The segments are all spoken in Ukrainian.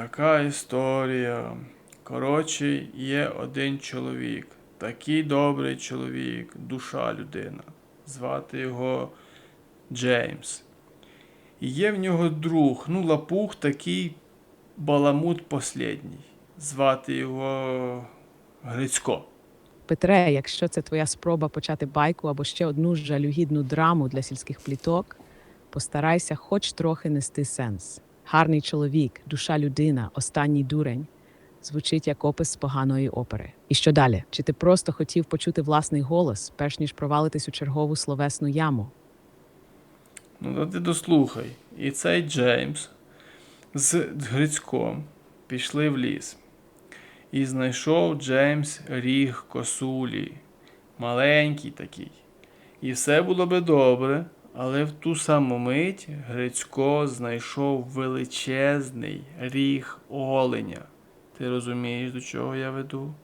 така історія. Коротше, є один чоловік, такий добрий чоловік, душа людина. Звати його Джеймс. І є в нього друг, ну, лапух такий баламут послідній. Звати його Грицько. Петре, якщо це твоя спроба почати байку або ще одну жалюгідну драму для сільських пліток, постарайся хоч трохи нести сенс. Гарний чоловік, душа людина, останній дурень звучить як опис поганої опери. І що далі? Чи ти просто хотів почути власний голос, перш ніж провалитись у чергову словесну яму? Ну, та ти дослухай. І цей Джеймс з Грицьком пішли в ліс. І знайшов Джеймс ріг косулі, маленький такий. І все було би добре, але в ту саму мить Грицько знайшов величезний ріг оленя. Ти розумієш, до чого я веду?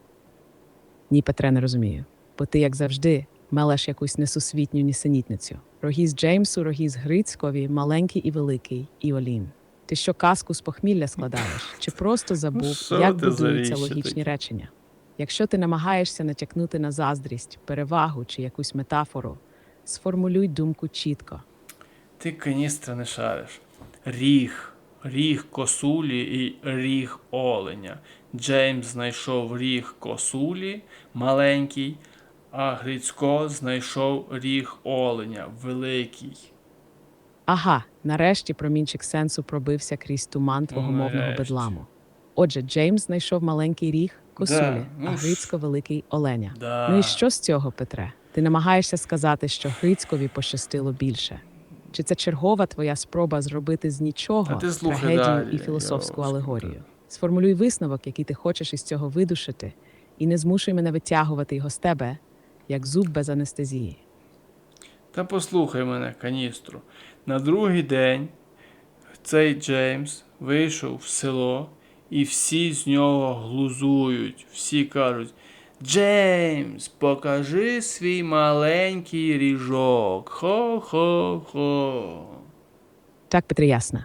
Ні, Петре, не розумію. Бо ти, як завжди, мелеш якусь несусвітню нісенітницю. Рогіз Джеймсу, рогіз Грицькові, маленький і великий, і Олін. Ти що казку з похмілля складаєш? Чи просто забув, що як будуються логічні такі? речення? Якщо ти намагаєшся натякнути на заздрість, перевагу чи якусь метафору, сформулюй думку чітко. Ти каністра не шариш. Ріг, ріг косулі і ріг оленя. Джеймс знайшов ріг косулі маленький, а Грицько знайшов ріг оленя великий. Ага, нарешті промінчик сенсу пробився крізь туман твого мовного бедламу. Отже, Джеймс знайшов маленький ріг косулі, Да, ну а. Грицько великий оленя. Да. Ну і що з цього, Петре? Ти намагаєшся сказати, що Грицькові пощастило більше? Чи це чергова твоя спроба зробити з нічого ти слухай трагедію і філософську алегорію? Сформулюй висновок, який ти хочеш із цього видушити, і не змушуй мене витягувати його з тебе, як зуб без анестезії. Та послухай мене, каністру. На другий день цей Джеймс вийшов в село, і всі з нього глузують. Всі кажуть: Джеймс, покажи свій маленький ріжок. Хо-хо-хо. Так, Петре, ясно.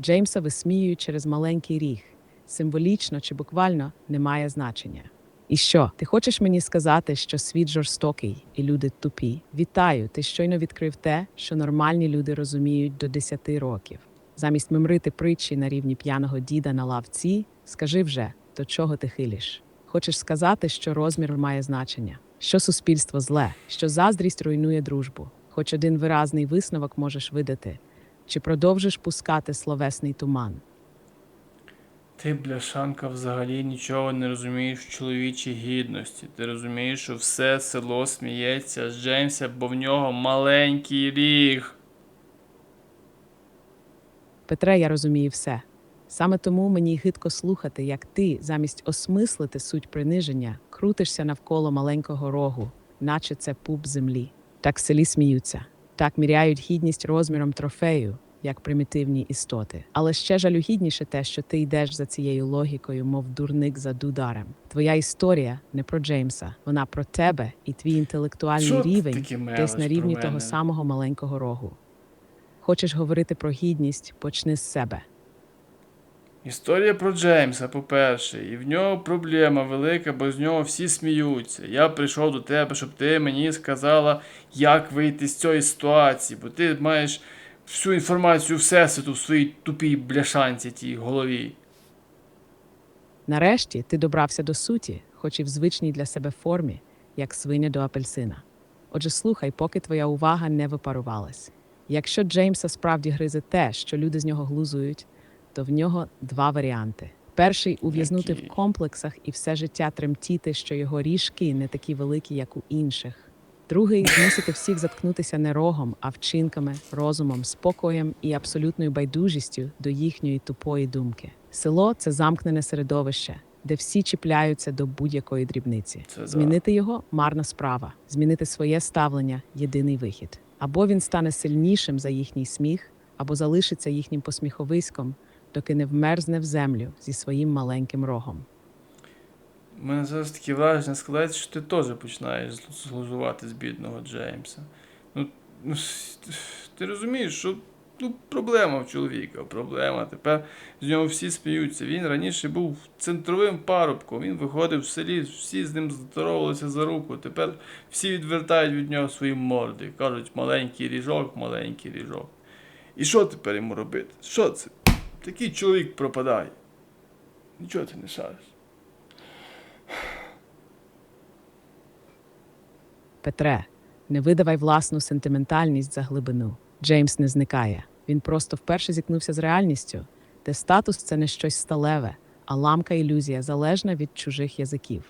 Джеймса висміюють через маленький ріг. Символічно чи буквально немає значення. І що? Ти хочеш мені сказати, що світ жорстокий і люди тупі? Вітаю, ти щойно відкрив те, що нормальні люди розуміють до 10 років. Замість мемрити притчі на рівні п'яного діда на лавці, скажи вже, до чого ти хилиш. Хочеш сказати, що розмір має значення, що суспільство зле, що заздрість руйнує дружбу. Хоч один виразний висновок можеш видати, чи продовжиш пускати словесний туман? Ти, бляшанка, взагалі нічого не розумієш в чоловічій гідності. Ти розумієш, що все село сміється з Джеймса, бо в нього маленький ріг. Петре, я розумію все. Саме тому мені гидко слухати, як ти, замість осмислити суть приниження, крутишся навколо маленького рогу, наче це пуп землі. Так селі сміються, так міряють гідність розміром трофею, як примітивні істоти. Але ще жалюгідніше те, що ти йдеш за цією логікою, мов дурник за дударем. Твоя історія не про Джеймса, вона про тебе і твій інтелектуальний Що рівень десь на рівні того самого маленького рогу. Хочеш говорити про гідність, почни з себе. Історія про Джеймса, по-перше, і в нього проблема велика, бо з нього всі сміються. Я прийшов до тебе, щоб ти мені сказала, як вийти з цієї ситуації, бо ти маєш всю інформацію всесвіту в своїй тупій бляшанці тій голові. Нарешті ти добрався до суті, хоч і в звичній для себе формі, як свиня до апельсина. Отже, слухай, поки твоя увага не випарувалась. Якщо Джеймса справді гризе те, що люди з нього глузують, то в нього два варіанти. Перший ув'язнути в комплексах і все життя тремтіти, що його ріжки не такі великі, як у інших. Другий змусити всіх заткнутися не рогом, а вчинками, розумом, спокоєм і абсолютною байдужістю до їхньої тупої думки. Село це замкнене середовище, де всі чіпляються до будь-якої дрібниці. Це да. Змінити його марна справа, змінити своє ставлення єдиний вихід. Або він стане сильнішим за їхній сміх, або залишиться їхнім посміховиськом, доки не вмерзне в землю зі своїм маленьким рогом. У мене зараз таке враження складається, що ти теж починаєш зглузувати з бідного Джеймса. Ну, ну ти розумієш, що ну, проблема в чоловіка, проблема. Тепер з нього всі сміються. Він раніше був центровим парубком, він виходив в селі, всі з ним здоровалися за руку. Тепер всі відвертають від нього свої морди. Кажуть, маленький ріжок, маленький ріжок. І що тепер йому робити? Що це? Такий чоловік пропадає. Нічого ти не шариш. Петре, не видавай власну сентиментальність за глибину. Джеймс не зникає. Він просто вперше зіткнувся з реальністю, де статус це не щось сталеве, а ламка ілюзія, залежна від чужих язиків.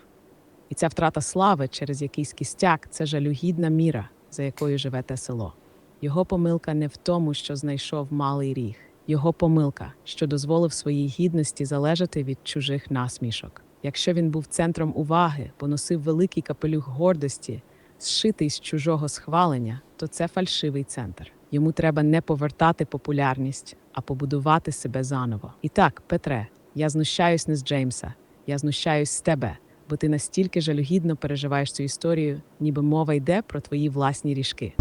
І ця втрата слави через якийсь кістяк це жалюгідна міра, за якою живе те село. Його помилка не в тому, що знайшов малий ріг, його помилка, що дозволив своїй гідності залежати від чужих насмішок. Якщо він був центром уваги, поносив великий капелюх гордості, зшитий з чужого схвалення, то це фальшивий центр. Йому треба не повертати популярність, а побудувати себе заново. І так, Петре, я знущаюсь не з Джеймса, я знущаюсь з тебе, бо ти настільки жалюгідно переживаєш цю історію, ніби мова йде про твої власні ріжки.